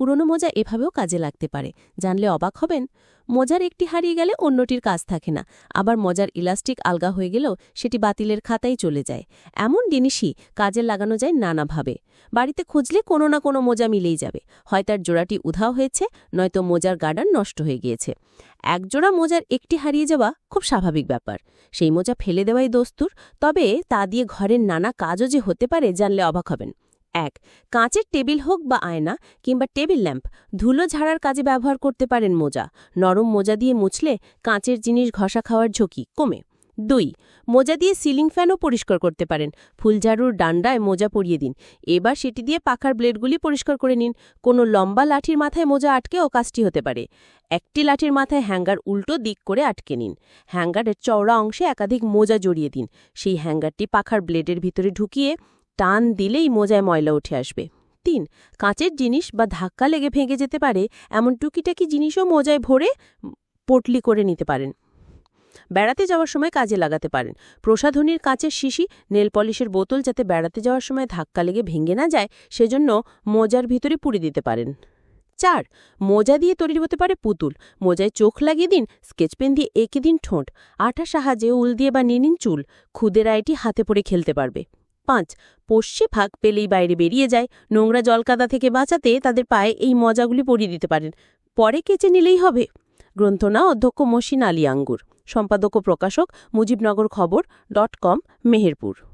পুরনো মোজা এভাবেও কাজে লাগতে পারে। জানলে অবাক হবেন, মোজার একটি হারিয়ে গেলে অন্যটির কাজ থাকে না। আবার মোজার ইলাস্টিক আলগা হয়ে গেলেও সেটি বাতিলের খাতায় চলে যায়। এমন জিনিসই কাজে লাগানো যায় নানাভাবে। বাড়িতে খুঁজলে কোনো না কোনো মোজা মিলেই যাবে। হয় তার জোড়াটি উধাও হয়েছে, নয়তো মোজার গার্ডার নষ্ট হয়ে গিয়েছে। একজোড়া মোজার একটি হারিয়ে যাওয়া খুব স্বাভাবিক ব্যাপার। সেই মোজা ফেলে দেওয়াই দস্তুর, তবে তা দিয়ে ঘরের নানা কাজও যে হতে পারে জানলে অবাক হবেন। এক, কাঁচের টেবিল হোক বা আয়না কিংবা টেবিল ল্যাম্প, ধুলো ঝাড়ার কাজে ব্যবহার করতে পারেন মোজা। নরম মোজা দিয়ে মুছলে কাঁচের জিনিস ঘষা খাওয়ার ঝুঁকি কমে। দুই, মোজা দিয়ে সিলিং ফ্যানও পরিষ্কার করতে পারেন। ফুলঝাড়ুর ডান্ডায় মোজা পরিয়ে দিন। এবার সেটি দিয়ে পাখার ব্লেডগুলি পরিষ্কার করে নিন। কোনো লম্বা লাঠির মাথায় মোজা আটকেও কাজটি হতে পারে। একটি লাঠির মাথায় হ্যাঙ্গার উল্টো দিক করে আটকে নিন। হ্যাঙ্গারের চওড়া অংশে একাধিক মোজা জড়িয়ে দিন। সেই হ্যাঙ্গারটি পাখার ব্লেডের ভিতরে ঢুকিয়ে টান দিলেই মোজায় ময়লা উঠে আসবে। তিন, কাঁচের জিনিস বা ধাক্কা লেগে ভেঙে যেতে পারে, এমন টুকিটাকি জিনিসও মোজায় ভরে পটলি করে নিতে পারেন। বেড়াতে যাওয়ার সময় কাজে লাগাতে পারেন। প্রসাধনীর কাঁচের শিশি, নেল পলিশের বোতল যাতে বেড়াতে যাওয়ার সময় ধাক্কা লেগে ভেঙে না যায়, সেজন্য মোজার ভিতরে পুড়ে দিতে পারেন। চার, মোজা দিয়ে তৈরি হতে পারে পুতুল। মোজায় চোখ লাগিয়ে দিন, স্কেচ পেন দিয়ে এঁকে দিন ঠোঁট। আঠা সাহায্যে উল দিয়ে বা নিন চুল। খুদের আইটি হাতে পড়ে খেলতে পারবে। পাঁচ। পশ্চে ফাঁক পেলেই বাইরে বেরিয়ে যায়। নোংরা জলকাদা থেকে বাঁচাতে তাদের পায়ে এই মজাগুলি পরিয়ে দিতে পারেন। পরে কেচে নিলেই হবে। গ্রন্থনা অধ্যক্ষ মসিন আলী আঙ্গুর। সম্পাদক ও প্রকাশক মুজিবনগর খবর ডট কম, মেহেরপুর।